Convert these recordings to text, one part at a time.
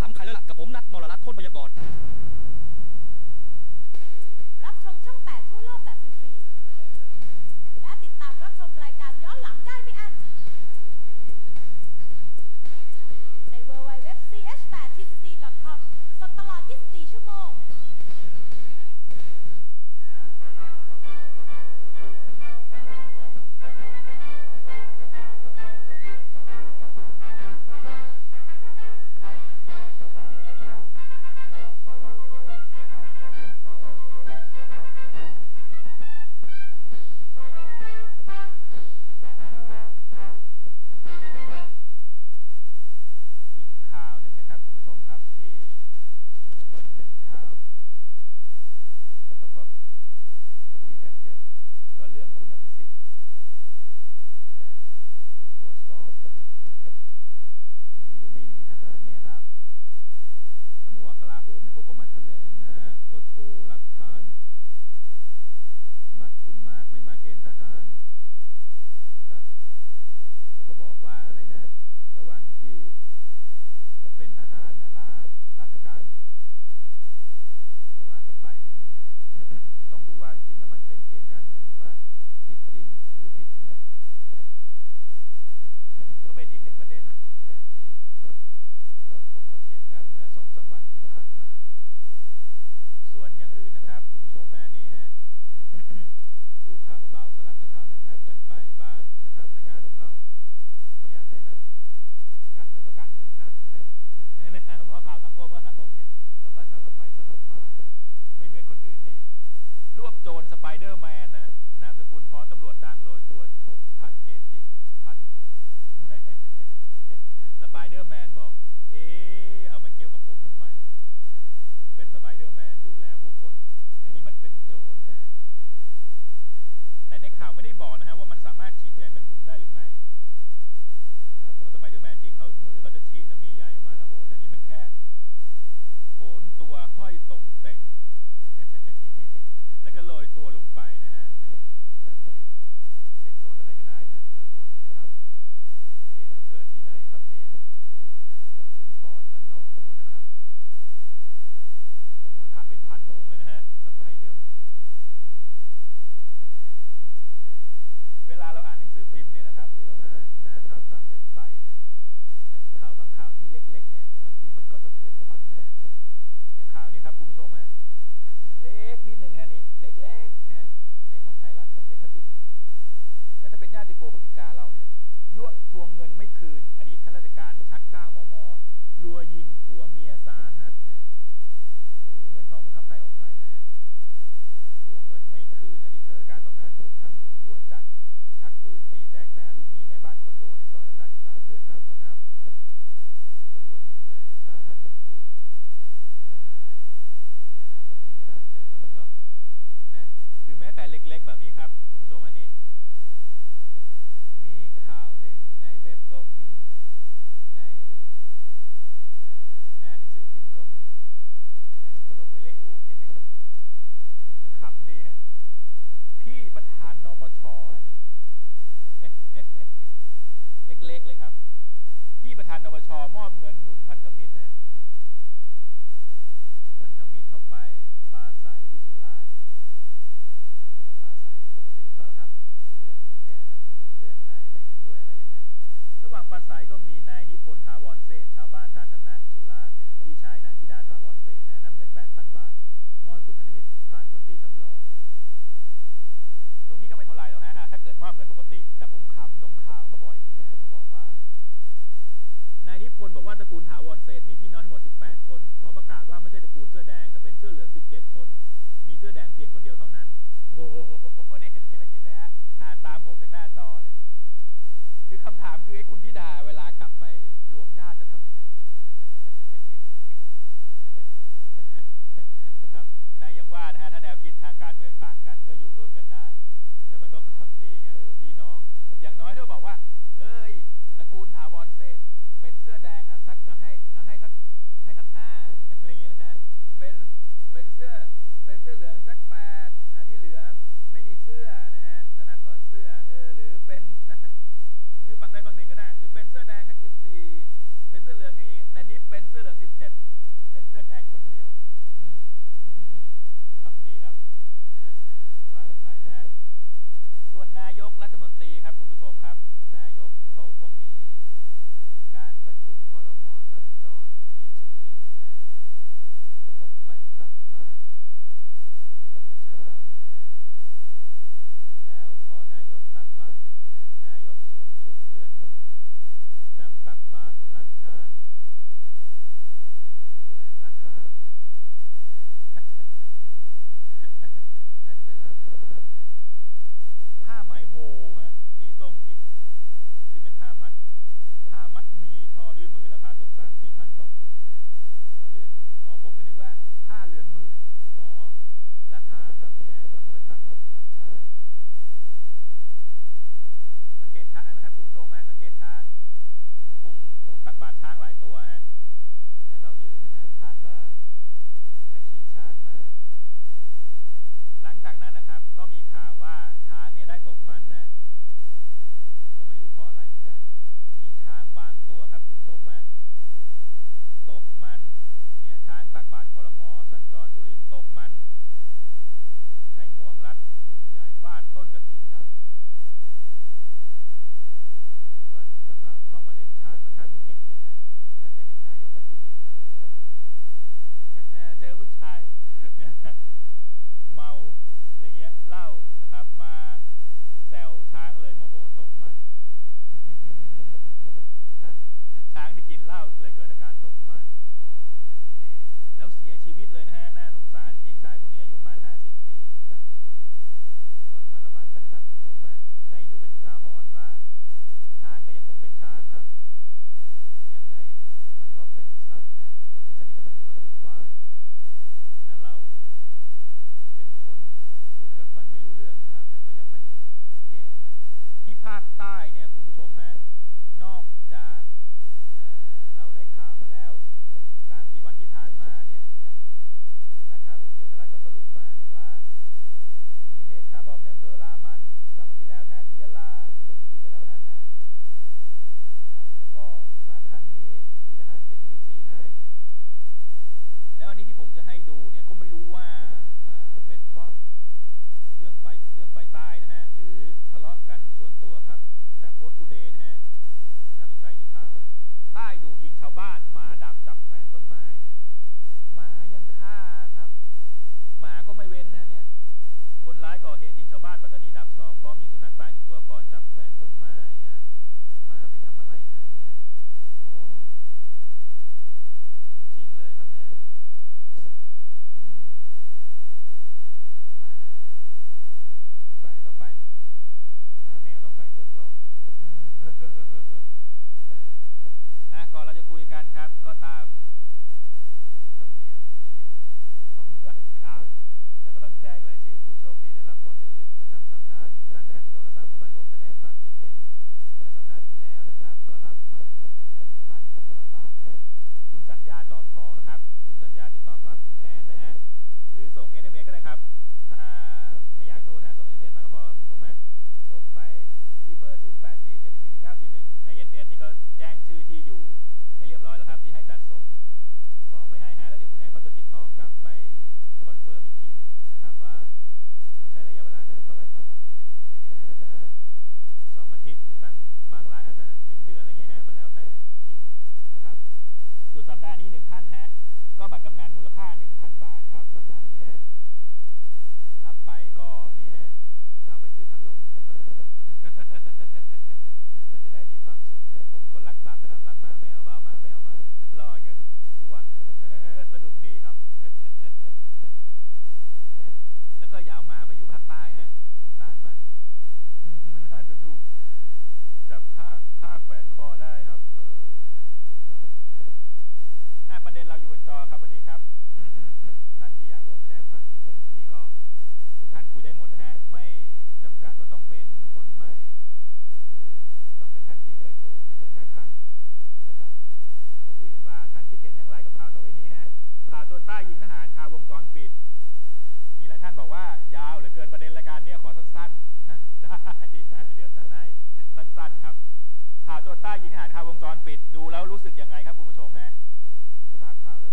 ถามใครแล้วล่ะกับผมนัดมรรัตโคตรพยากร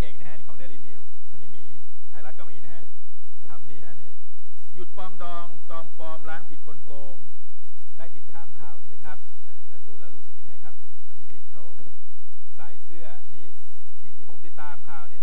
เก่งนะฮะนี่ของเดลินิวอันนี้มีไทยรัฐก็มีนะฮะขำดีฮะนี่หยุดปองดองจอมปลอมล้างผิดคนโกง ได้ติดตามข่าวนี้ไหมครับแล้วดูแล้วรู้สึกยังไงครับ คุณอภิสิทธิ์เขาใส่เสื้อนี้ที่ที่ผมติดตามข่าวเนี่ย